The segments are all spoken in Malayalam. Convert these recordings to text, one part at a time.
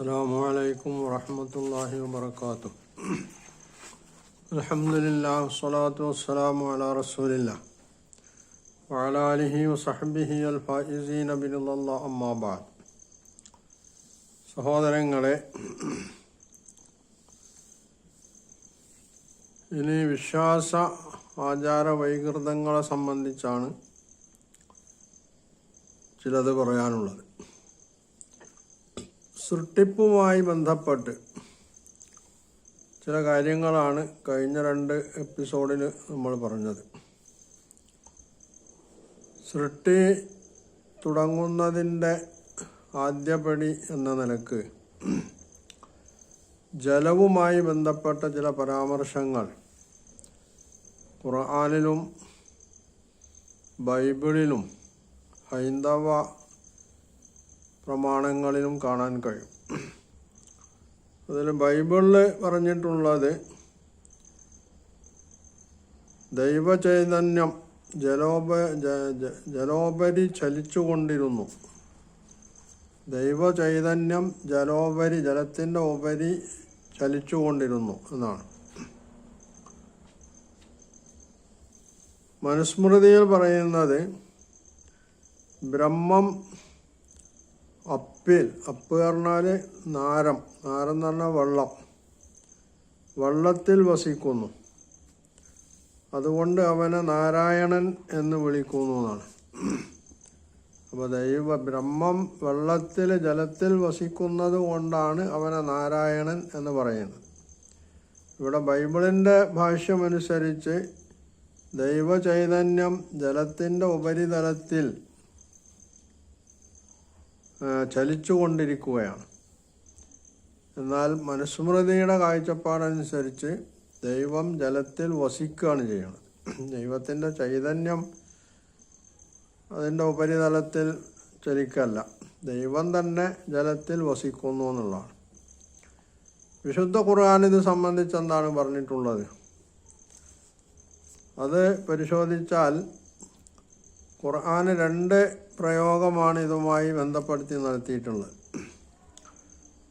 السلام عليكم ورحمة الله وبركاته الحمد لله والصلاة والسلام على رسول الله وعلى آله وصحبه الفائزين برضا الله أما بعد സഹോദരങ്ങളെ ഇനി വിശ്വാസ ആചാര വൈകൃതങ്ങളെ സംബന്ധിച്ചാണ് ചിലത് പറയാനുള്ളത് സൃഷ്ടിപ്പുമായി ബന്ധപ്പെട്ട് ചില കാര്യങ്ങളാണ് കഴിഞ്ഞ രണ്ട് എപ്പിസോഡിൽ നമ്മൾ പറഞ്ഞത്. സൃഷ്ടി തുടങ്ങുന്നതിന്റെ ആദ്യപടി എന്ന നിലയ്ക്ക് ജലവുമായി ബന്ധപ്പെട്ട ചില പരാമർശങ്ങൾ ഖുർആാനിലും ബൈബിളിലും ഹൈന്ദവ പ്രമാണങ്ങളിലും കാണാൻ കഴിയും. അതിൽ ബൈബിളിൽ പറഞ്ഞിട്ടുള്ളത് ദൈവചൈതന്യം ജലോപ ജലോപരി ചലിച്ചുകൊണ്ടിരുന്നു. ദൈവചൈതന്യം ജലോപരി ജലത്തിന്റെ ഉപരി ചലിച്ചുകൊണ്ടിരുന്നു എന്നാണ്. മനുസ്മൃതിയിൽ പറയുന്നത് ബ്രഹ്മം അപ്പിൽ അപ്പ് പറഞ്ഞാൽ നാരം നാരം എന്ന് പറഞ്ഞാൽ വെള്ളം. വെള്ളത്തിൽ വസിക്കുന്നു. അതുകൊണ്ട് അവനെ നാരായണൻ എന്ന് വിളിക്കുന്നു എന്നാണ്. അപ്പോൾ ദൈവ ബ്രഹ്മം വെള്ളത്തിൽ ജലത്തിൽ വസിക്കുന്നത് കൊണ്ടാണ് അവനെ നാരായണൻ എന്ന് പറയുന്നത്. ഇവിടെ ബൈബിളിന്റെ ഭാഷ്യമനുസരിച്ച് ദൈവചൈതന്യം ജലത്തിന്റെ ഉപരിതലത്തിൽ ചലിച്ചുകൊണ്ടിരിക്കുകയാണ്. എന്നാൽ മനുസ്മൃതിയുടെ കാഴ്ചപ്പാടനുസരിച്ച് ദൈവം ജലത്തിൽ വസിക്കുകയാണ് ചെയ്യുന്നത്. ദൈവത്തിന്റെ ചൈതന്യം അതിന്റെ ഉപരിതലത്തിൽ ചലിക്കല്ല. ദൈവം തന്നെ ജലത്തിൽ വസിക്കുന്നു എന്നുള്ളതാണ്. വിശുദ്ധ ഖുർആൻ ഇത് സംബന്ധിച്ച് എന്താണ് പറഞ്ഞിട്ടുള്ളത്? അത് പരിശോധിച്ചാൽ ഖുർആന് രണ്ട് പ്രയോഗമാണ് ഇതുമായി ബന്ധപ്പെടുത്തി നടത്തിയിട്ടുള്ളത്.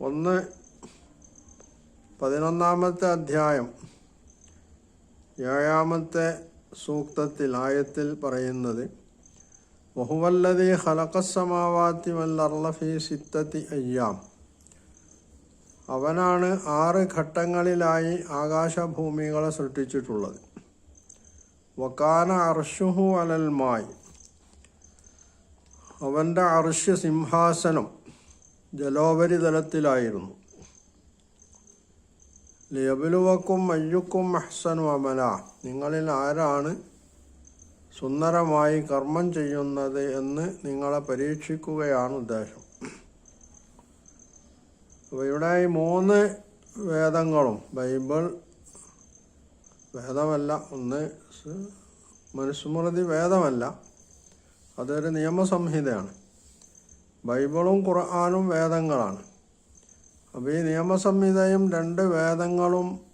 ഒന്ന് പതിനൊന്നാമത്തെ അധ്യായം ഏഴാമത്തെ സൂക്തത്തിൽ ആയത്തിൽ പറയുന്നത് ബഹുവല്ലതി ഹലക്കസമാവാത്തി വല്ലർലഫി സിത്തത്തി അയ്യാം. അവനാണ് ആറ് ഘട്ടങ്ങളിലായി ആകാശഭൂമികളെ സൃഷ്ടിച്ചിട്ടുള്ളത്. വക്കാന അർഷുഹു അലൽ മായി. അവന്റെ അർഷ്യ സിംഹാസനം ജലോപരിതലത്തിലായിരുന്നു. ലിയബിലുവക്കും മയ്യുക്കും അഹ്സനു അമല നിങ്ങളിൽ ആരാണ് സുന്ദരമായി കർമ്മം ചെയ്യുന്നത് എന്ന് നിങ്ങളെ പരീക്ഷിക്കുകയാണ് ഉദ്ദേശം. അപ്പോൾ ഇവിടെ ഈ മൂന്ന് വേദങ്ങളും ബൈബിൾ വേദമല്ല ഒന്ന് മനുസ്മൃതി വേദമല്ല അതൊരു നിയമസംഹിതയാണ്. ബൈബിളും ഖുർആാനും വേദങ്ങളാണ്. അപ്പോൾ ഈ നിയമസംഹിതയും രണ്ട് വേദങ്ങളും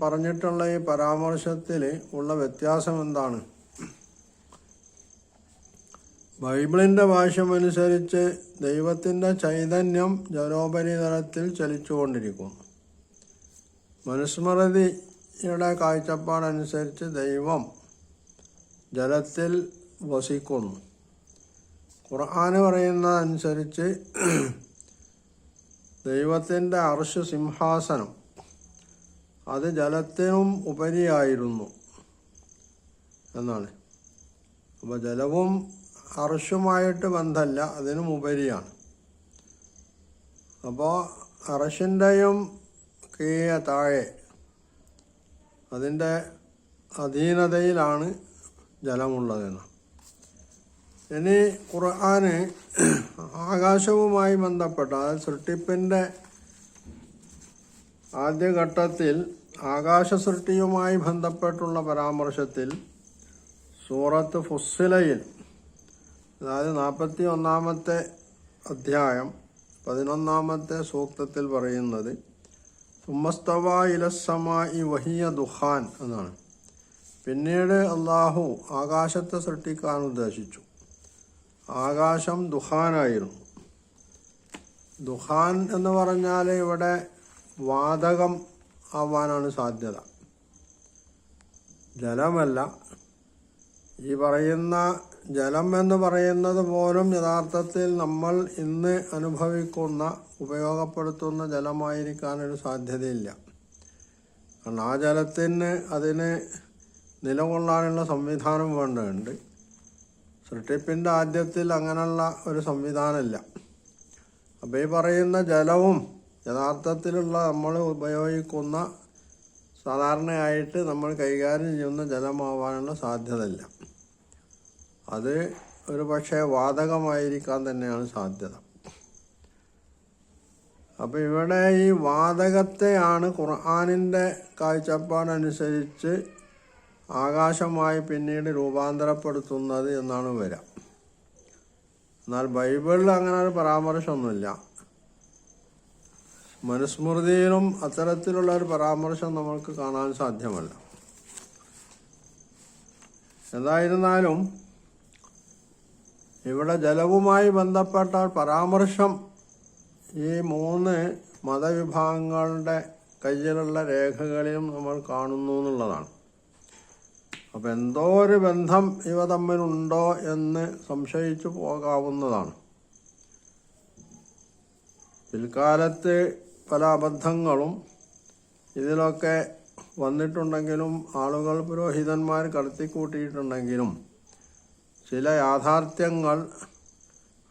പറഞ്ഞിട്ടുള്ള ഈ പരാമർശത്തിൽ ഉള്ള വ്യത്യാസം എന്താണ്? ബൈബിളിന്റെ ഭാഷമനുസരിച്ച് ദൈവത്തിന്റെ ചൈതന്യം ജലോപരിതലത്തിൽ ചലിച്ചുകൊണ്ടിരിക്കുന്നു. മനുസ്മൃതിയുടെ കാഴ്ചപ്പാടനുസരിച്ച് ദൈവം ജലത്തിൽ വസിക്കുന്നു. ഖുർആന് പറയുന്നതനുസരിച്ച് ദൈവത്തിന്റെ അർഷ് സിംഹാസനം അത് ജലത്തിനും ഉപരിയായിരുന്നു എന്നാണ്. അപ്പോൾ ജലവും അർഷുമായിട്ട് ബന്ധമല്ല അതിനും ഉപരിയാണ്. അപ്പോൾ അറശിന്റെയും കീഴ താഴെ അതിന്റെ അധീനതയിലാണ് ജലമുള്ളതെന്ന് ഇനി ഖുർആന് ആകാശവുമായി ബന്ധപ്പെട്ട അതായത് സൃഷ്ടിപ്പിന്റെ ആദ്യഘട്ടത്തിൽ ആകാശ സൃഷ്ടിയുമായി ബന്ധപ്പെട്ടുള്ള പരാമർശത്തിൽ സൂറത്ത് ഫുസ്സിലയിൽ അതായത് നാൽപ്പത്തി ഒന്നാമത്തെ അധ്യായം പതിനൊന്നാമത്തെ സൂക്തത്തിൽ പറയുന്നത് സുമസ്തവ ഇലസമായി വഹിയ ദുഹാൻ എന്നാണ്. പിന്നീട് അള്ളാഹു ആകാശത്തെ സൃഷ്ടിക്കാൻ ഉദ്ദേശിച്ചു. ആകാശം ദുഹാനായിരുന്നു. ദുഹാൻ എന്ന് പറഞ്ഞാൽ ഇവിടെ വാതകം ആവാനാണ് സാധ്യത. ജലമല്ല. ഈ പറയുന്ന ജലം എന്ന് പറയുന്നത് പോലും യഥാർത്ഥത്തിൽ നമ്മൾ ഇന്ന് അനുഭവിക്കുന്ന ഉപയോഗപ്പെടുത്തുന്ന ജലമായിരിക്കാനൊരു സാധ്യതയില്ല. കാരണം ആ ജലത്തിന് അതിന് നിലകൊള്ളാനുള്ള സംവിധാനം വേണ്ടതുണ്ട്. സൃഷ്ടിപ്പിന്റെ ആദ്യത്തിൽ അങ്ങനെയുള്ള ഒരു സംവിധാനമില്ല. അപ്പോൾ ഈ പറയുന്ന ജലവും യഥാർത്ഥത്തിലുള്ള നമ്മൾ ഉപയോഗിക്കുന്ന സാധാരണയായിട്ട് നമ്മൾ കൈകാര്യം ചെയ്യുന്ന ജലമാവാനുള്ള സാധ്യതയില്ല. അത് ഒരു പക്ഷേ വാതകമായിരിക്കാൻ തന്നെയാണ് സാധ്യത. അപ്പോൾ ഇവിടെ ഈ വാതകത്തെയാണ് ഖുർആാനിന്റെ കാഴ്ചപ്പാടനുസരിച്ച് ആകാശമായി പിന്നീട് രൂപാന്തരപ്പെടുത്തുന്നത് എന്നാണ് വരിക എന്നാൽ ബൈബിളിൽ അങ്ങനെ ഒരു പരാമർശമൊന്നുമില്ല. മനുസ്മൃതിയിലും അത്തരത്തിലുള്ള ഒരു പരാമർശം നമ്മൾക്ക് കാണാൻ സാധ്യമല്ല. എന്തായിരുന്നാലും ഇവിടെ ജലവുമായി ബന്ധപ്പെട്ട പരാമർശം ഈ മൂന്ന് മതവിഭാഗങ്ങളുടെ കയ്യിലുള്ള രേഖകളിലും നമ്മൾ കാണുന്നു എന്നുള്ളതാണ്. അപ്പം എന്തോ ഒരു ബന്ധം ഇവ തമ്മിലുണ്ടോ എന്ന് സംശയിച്ചു പോകാവുന്നതാണ്. പിൽക്കാലത്ത് പല അബദ്ധങ്ങളും ഇതിലൊക്കെ വന്നിട്ടുണ്ടെങ്കിലും ആളുകൾ പുരോഹിതന്മാർ കടത്തിക്കൂട്ടിയിട്ടുണ്ടെങ്കിലും ചില യാഥാർത്ഥ്യങ്ങൾ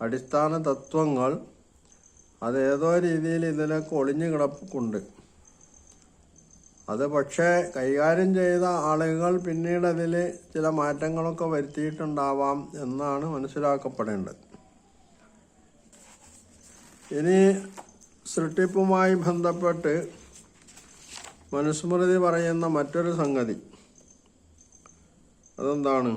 അടിസ്ഥാന തത്വങ്ങൾ അതേതോ രീതിയിൽ ഇതിലൊക്കെ ഒളിഞ്ഞു കിടപ്പുണ്ട് അത് പക്ഷേ കൈകാര്യം ചെയ്ത ആളുകൾ പിന്നീട് അതിൽ ചില മാറ്റങ്ങളൊക്കെ വരുത്തിയിട്ടുണ്ടാവാം എന്നാണ് മനസ്സിലാക്കപ്പെടേണ്ടത്. ഇനി സൃഷ്ടിപ്പുമായി ബന്ധപ്പെട്ട് മനുസ്മൃതി പറയുന്ന മറ്റൊരു സംഗതി. അതെന്താണ്?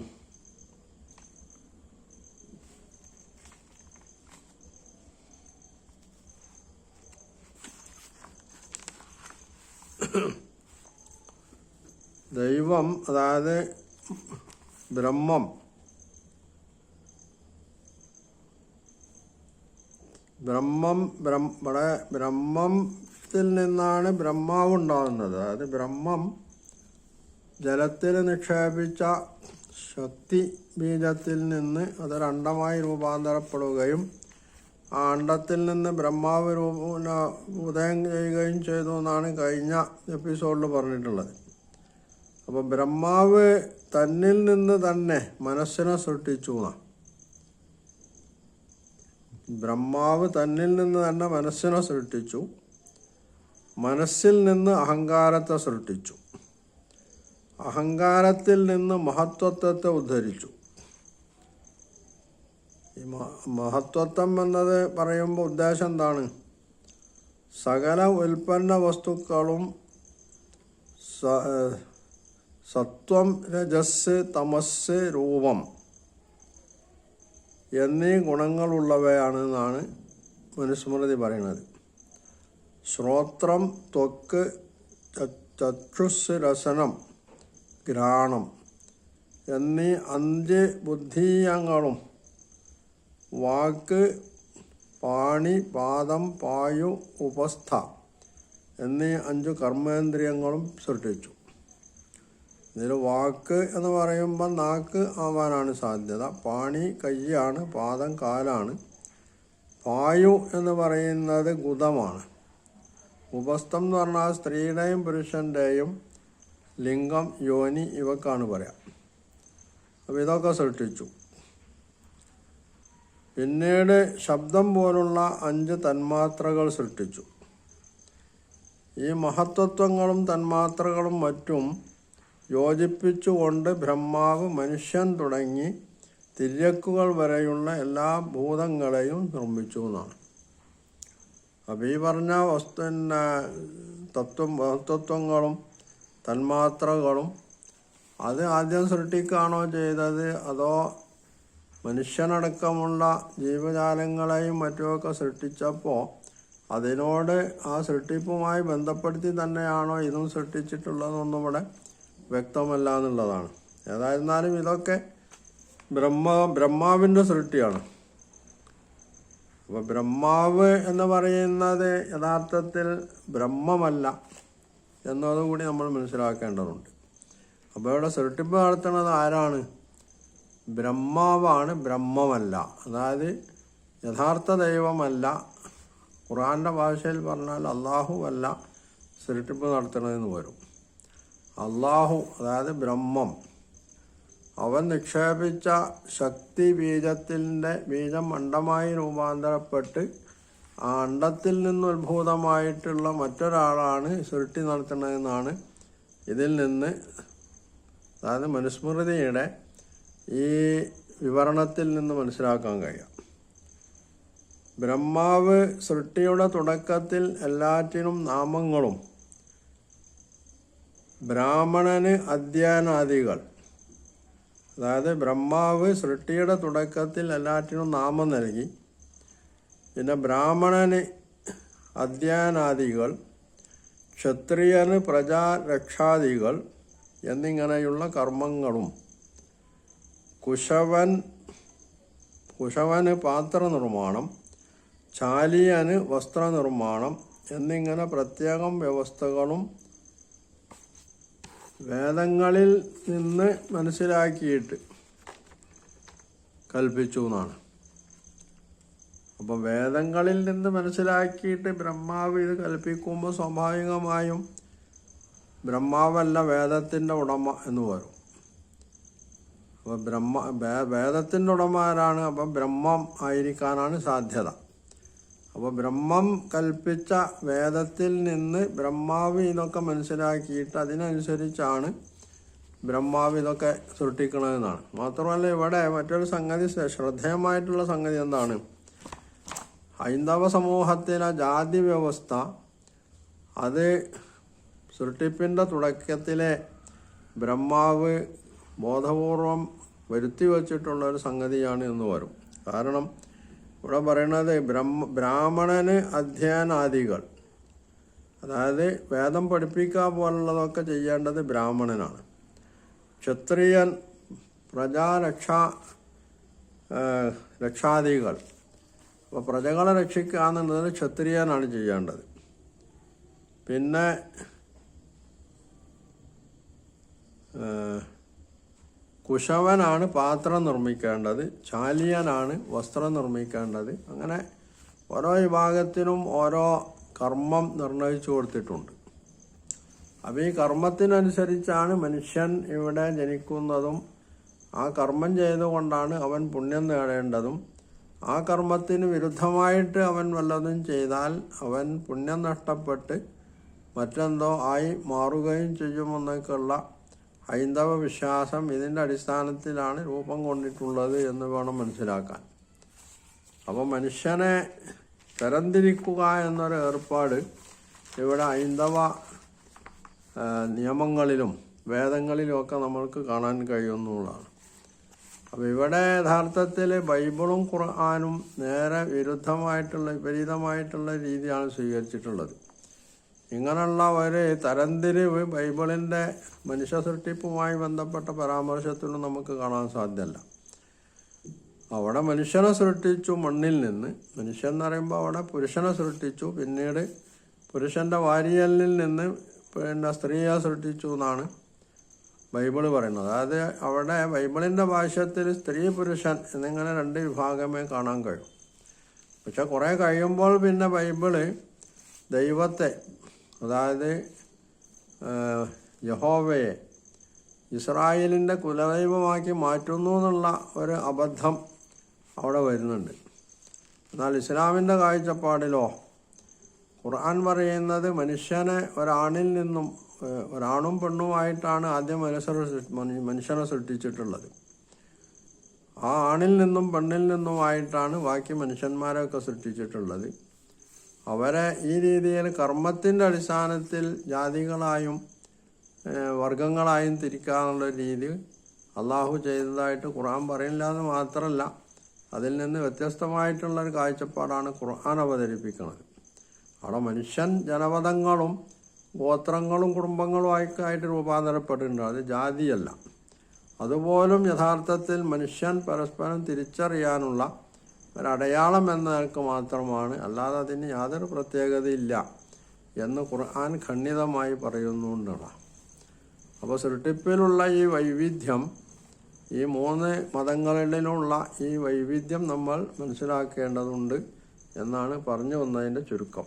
ദൈവം അതായത് ബ്രഹ്മം. ബ്രഹ്മം ബ്രഹ്മ ഇവിടെ ബ്രഹ്മത്തിൽ നിന്നാണ് ബ്രഹ്മാവ് ഉണ്ടാകുന്നത്. അതായത് ബ്രഹ്മം ജലത്തിൽ നിക്ഷേപിച്ച ശക്തി ബീജത്തിൽ നിന്ന് അത് അണ്ടമായി രൂപാന്തരപ്പെടുകയും ആ അണ്ടത്തിൽ നിന്ന് ബ്രഹ്മാവ് രൂപ ഉദയം ചെയ്യുകയും ചെയ്തു എന്നാണ് കഴിഞ്ഞ എപ്പിസോഡിൽ പറഞ്ഞിട്ടുള്ളത്. അപ്പോൾ ബ്രഹ്മാവ് തന്നിൽ നിന്ന് തന്നെ മനസ്സിനെ സൃഷ്ടിച്ചു ബ്രഹ്മാവ് തന്നിൽ നിന്ന് തന്നെ മനസ്സിനെ സൃഷ്ടിച്ചു. മനസ്സിൽ നിന്ന് അഹങ്കാരത്തെ സൃഷ്ടിച്ചു. അഹങ്കാരത്തിൽ നിന്ന് മഹത്വത്വത്തെ ഉദ്ധരിച്ചു. ഈ മഹത്വത്വം എന്നത് പറയുമ്പോൾ ഉദ്ദേശം എന്താണ്? സകല ഉൽപ്പന്ന വസ്തുക്കളും സത്വം രജസ് തമസ് രൂപം. എന്നീ ഗുണങ്ങളുള്ളവയാണ് എന്നാണ് മനുസ്മൃതി പറയുന്നത്. ശ്രോത്രം ത്വക്ക് ചക്ഷുസ് രസനം ഘ്രാണം എന്നീ അഞ്ച് ബുദ്ധീയങ്ങളും വാക്ക് പാണി പാദം പായു ഉപസ്ഥ എന്നീ അഞ്ചു കർമ്മേന്ദ്രിയങ്ങളും സൃഷ്ടിച്ചു. ഇതിൽ വാക്ക് എന്ന് പറയുമ്പോൾ നാക്ക് ആവാനാണ് സാധ്യത. പാണി കയ്യാണ് പാദം കാലാണ്. പായു എന്ന് പറയുന്നത് ഗുതമാണ് ഉപസ്ഥം എന്ന് പറഞ്ഞാൽ സ്ത്രീയുടെയും പുരുഷന്റെയും ലിംഗം യോനി ഇവക്കാണ് പറയാം. അപ്പോൾ ഇതൊക്കെ സൃഷ്ടിച്ചു. പിന്നീട് ശബ്ദം പോലുള്ള അഞ്ച് തന്മാത്രകൾ സൃഷ്ടിച്ചു. ഈ മഹത്വത്വങ്ങളും തന്മാത്രകളും മറ്റും യോജിപ്പിച്ചുകൊണ്ട് ബ്രഹ്മാവ് മനുഷ്യൻ തുടങ്ങി തിര്യക്കുകൾ വരെയുള്ള എല്ലാ ഭൂതങ്ങളെയും നിർമ്മിച്ചു എന്നാണ്. അപ്പം ഈ പറഞ്ഞ വസ്തു തത്വം വസ്തുത്വങ്ങളും തന്മാത്രകളും അത് ആദ്യം സൃഷ്ടിക്കുകയാണോ ചെയ്തത്? അതോ മനുഷ്യനടക്കമുള്ള ജീവജാലങ്ങളെയും മറ്റുമൊക്കെ സൃഷ്ടിച്ചപ്പോൾ അതിനോട് ആ സൃഷ്ടിപ്പുമായി ബന്ധപ്പെടുത്തി തന്നെയാണോ ഇതും സൃഷ്ടിച്ചിട്ടുള്ളതെന്നും ഇവിടെ വ്യക്തമല്ല എന്നുള്ളതാണ് ഏതായിരുന്നാലും ഇതൊക്കെ ബ്രഹ്മ ബ്രഹ്മാവിന്റെ സൃഷ്ടിയാണ്. അപ്പോൾ ബ്രഹ്മാവ് എന്ന് പറയുന്നത് യഥാർത്ഥത്തിൽ ബ്രഹ്മമല്ല എന്നതുകൂടി നമ്മൾ മനസ്സിലാക്കേണ്ടതുണ്ട്. അപ്പോൾ ഇവിടെ സൃഷ്ടിപ്പ് നടത്തുന്നത് ആരാണ്? ബ്രഹ്മാവാണ് ബ്രഹ്മമല്ല. അതായത് യഥാർത്ഥ ദൈവമല്ല. ഖുറാന്റെ ഭാഷയിൽ പറഞ്ഞാൽ അള്ളാഹു അല്ല സൃഷ്ടിപ്പ് നടത്തണതെന്ന് വരും. അള്ളാഹു അതായത് ബ്രഹ്മം. അവൻ നിക്ഷേപിച്ച ശക്തി ബീജത്തിന്റെ ബീജം അണ്ടമായി രൂപാന്തരപ്പെട്ട് ആ അണ്ടത്തിൽ നിന്ന് ഉത്ഭൂതമായിട്ടുള്ള മറ്റൊരാളാണ് സൃഷ്ടി നടത്തുന്നതെന്നാണ് ഇതിൽ നിന്ന് അതായത് മനുസ്മൃതിയുടെ ഈ വിവരണത്തിൽ നിന്ന് മനസ്സിലാക്കാൻ കഴിയാം. ബ്രഹ്മാവ് സൃഷ്ടിയുടെ തുടക്കത്തിൽ എല്ലാറ്റിനും നാമങ്ങളും ബ്രാഹ്മണന് അധ്യയനാദികൾ അതായത് ബ്രഹ്മാവ് സൃഷ്ടിയുടെ തുടക്കത്തിൽ എല്ലാറ്റിനും നാമം നൽകി. പിന്നെ ബ്രാഹ്മണന് അധ്യയനാദികൾ ക്ഷത്രിയന് പ്രജാരക്ഷാദികൾ എന്നിങ്ങനെയുള്ള കർമ്മങ്ങളും. കുശവൻ കുശവന് പാത്രനിർമ്മാണം ചാലിയന് വസ്ത്രനിർമ്മാണം എന്നിങ്ങനെ പ്രത്യേകം വ്യവസ്ഥകളും വേദങ്ങളിൽ നിന്ന് മനസ്സിലാക്കിയിട്ട് കൽപ്പിച്ചു എന്നാണ് അപ്പം വേദങ്ങളിൽ നിന്ന് മനസ്സിലാക്കിയിട്ട് ബ്രഹ്മാവ് ഇത് കൽപ്പിക്കുമ്പോൾ സ്വാഭാവികമായും ബ്രഹ്മാവല്ല വേദത്തിന്റെ ഉടമ എന്ന് പറയും അപ്പം ബ്രഹ്മ വേദത്തിന്റെ ഉടമ ആരാണ്? അപ്പം ബ്രഹ്മം ആയിരിക്കാനാണ് സാധ്യത. അപ്പോൾ ബ്രഹ്മം കൽപ്പിച്ച വേദത്തിൽ നിന്ന് ബ്രഹ്മാവ് ഇതൊക്കെ മനസ്സിലാക്കിയിട്ട് അതിനനുസരിച്ചാണ് ബ്രഹ്മാവ് ഇതൊക്കെ സൃഷ്ടിക്കണമെന്നാണ് മാത്രമല്ല ഇവിടെ മറ്റൊരു സംഗതി ശ്ര- ശ്രദ്ധേയമായിട്ടുള്ള സംഗതി എന്താണ്? ഹൈന്ദവ സമൂഹത്തിലെ ജാതി വ്യവസ്ഥ അത് സൃഷ്ടിപ്പിന്റെ തുടക്കത്തിലെ ബ്രഹ്മാവ് ബോധപൂർവം വരുത്തി വച്ചിട്ടുള്ള ഒരു സംഗതിയാണ് എന്ന് വരും. കാരണം ഇവിടെ പറയുന്നത് ബ്രഹ്മ ബ്രാഹ്മണന് അധ്യയനാദികൾ അതായത് വേദം പഠിപ്പിക്കുക പോലുള്ളതൊക്കെ ചെയ്യേണ്ടത് ബ്രാഹ്മണനാണ്. ക്ഷത്രിയൻ പ്രജാരക്ഷ രക്ഷാദികൾ. അപ്പോൾ പ്രജകളെ രക്ഷിക്കുക എന്നുള്ളത് ക്ഷത്രിയനാണ് ചെയ്യേണ്ടത്. പിന്നെ കുശവനാണ് പാത്രം നിർമ്മിക്കേണ്ടത് ചാലിയനാണ് വസ്ത്രം നിർമ്മിക്കേണ്ടത്. അങ്ങനെ ഓരോ വിഭാഗത്തിനും ഓരോ കർമ്മം നിർണയിച്ചു കൊടുത്തിട്ടുണ്ട്. അപ്പോൾ ഈ കർമ്മത്തിനനുസരിച്ചാണ് മനുഷ്യൻ ഇവിടെ ജനിക്കുന്നതും ആ കർമ്മം ചെയ്തുകൊണ്ടാണ് അവൻ പുണ്യം നേടേണ്ടതും. ആ കർമ്മത്തിന് വിരുദ്ധമായിട്ട് അവൻ വല്ലതും ചെയ്താൽ അവൻ പുണ്യം നഷ്ടപ്പെട്ട് മറ്റെന്തോ ആയി മാറുകയും ചെയ്യുമെന്നൊക്കെയുള്ള ഹൈന്ദവ വിശ്വാസം ഇതിന്റെ അടിസ്ഥാനത്തിലാണ് രൂപം കൊണ്ടിട്ടുള്ളത് എന്ന് വേണം മനസ്സിലാക്കാൻ. അപ്പോൾ മനുഷ്യനെ തരംതിരിക്കുക എന്നൊരു ഏർപ്പാട് ഇവിടെ ഹൈന്ദവ നിയമങ്ങളിലും വേദങ്ങളിലുമൊക്കെ നമ്മൾക്ക് കാണാൻ കഴിയുന്നുള്ളതാണ് അപ്പോൾ ഇവിടെ യഥാർത്ഥത്തിൽ ബൈബിളും ഖുർആാനും നേരെ വിരുദ്ധമായിട്ടുള്ള വിപരീതമായിട്ടുള്ള രീതിയാണ് സ്വീകരിച്ചിട്ടുള്ളത്. ഇങ്ങനെയുള്ള ഒരു തരംതിരിവ് ബൈബിളിന്റെ മനുഷ്യ സൃഷ്ടിപ്പുമായി ബന്ധപ്പെട്ട പരാമർശത്തിനും നമുക്ക് കാണാൻ സാധ്യമല്ല അവിടെ മനുഷ്യനെ സൃഷ്ടിച്ചു മണ്ണിൽ നിന്ന് മനുഷ്യൻ എന്ന് പറയുമ്പോൾ അവിടെ പുരുഷനെ സൃഷ്ടിച്ചു പിന്നീട് പുരുഷന്റെ വാരിയലിൽ നിന്ന് പിന്നെ സ്ത്രീയെ സൃഷ്ടിച്ചു എന്നാണ് ബൈബിൾ പറയുന്നത്. അതായത് അവിടെ ബൈബിളിന്റെ ഭാഷത്തിൽ സ്ത്രീ പുരുഷൻ എന്നിങ്ങനെ രണ്ട് വിഭാഗമേ കാണാൻ കഴിയും. പക്ഷെ കുറേ കഴിയുമ്പോൾ പിന്നെ ബൈബിൾ ദൈവത്തെ അതായത് യഹോവയെ ഇസ്രായേലിന്റെ കുലദൈവമാക്കി മാറ്റുന്നു എന്നുള്ള ഒരു അബദ്ധം അവിടെ വരുന്നുണ്ട്. എന്നാൽ ഇസ്ലാമിന്റെ കാഴ്ചപ്പാടിലോ ഖുർആൻ പറയുന്നത് മനുഷ്യനെ ഒരാണിൽ നിന്നും ഒരാണും പെണ്ണുമായിട്ടാണ് ആദ്യം മനുഷ്യനെ മനുഷ്യനെ സൃഷ്ടിച്ചിട്ടുള്ളത്. ആ ആണിൽ നിന്നും പെണ്ണിൽ നിന്നുമായിട്ടാണ് ബാക്കി മനുഷ്യന്മാരെയൊക്കെ സൃഷ്ടിച്ചിട്ടുള്ളത്. അവരെ ഈ രീതിയിൽ കർമ്മത്തിന്റെ അടിസ്ഥാനത്തിൽ ജാതികളായും വർഗങ്ങളായും തിരിക്കാനുള്ള രീതി അള്ളാഹു ചെയ്തതായിട്ട് ഖുർആൻ പറയില്ല എന്ന് മാത്രമല്ല അതിൽ നിന്ന് വ്യത്യസ്തമായിട്ടുള്ള ഒരു കാഴ്ചപ്പാടാണ് ഖുർആൻ അവതരിപ്പിക്കുന്നത്. അവിടെ മനുഷ്യൻ ജനപദങ്ങളും ഗോത്രങ്ങളും കുടുംബങ്ങളും ഒക്കെ ആയിട്ട് രൂപാന്തരപ്പെട്ടിട്ടുണ്ട്. അത് ജാതിയല്ല. അതുപോലും യഥാർത്ഥത്തിൽ മനുഷ്യൻ പരസ്പരം തിരിച്ചറിയാനുള്ള ഒരടയാളം എന്ന മാത്രമാണ്. അല്ലാതെ അതിന് യാതൊരു പ്രത്യേകതയില്ല എന്ന് ഖുർആൻ ഖണ്ഡിതമായി പറയുന്നുണ്ടാണ് അപ്പോൾ സൃഷ്ടിപ്പിലുള്ള ഈ വൈവിധ്യം ഈ മൂന്ന് മതങ്ങളിലുള്ള ഈ വൈവിധ്യം നമ്മൾ മനസ്സിലാക്കേണ്ടതുണ്ട് എന്നാണ് പറഞ്ഞു വന്നതിന്റെ ചുരുക്കം.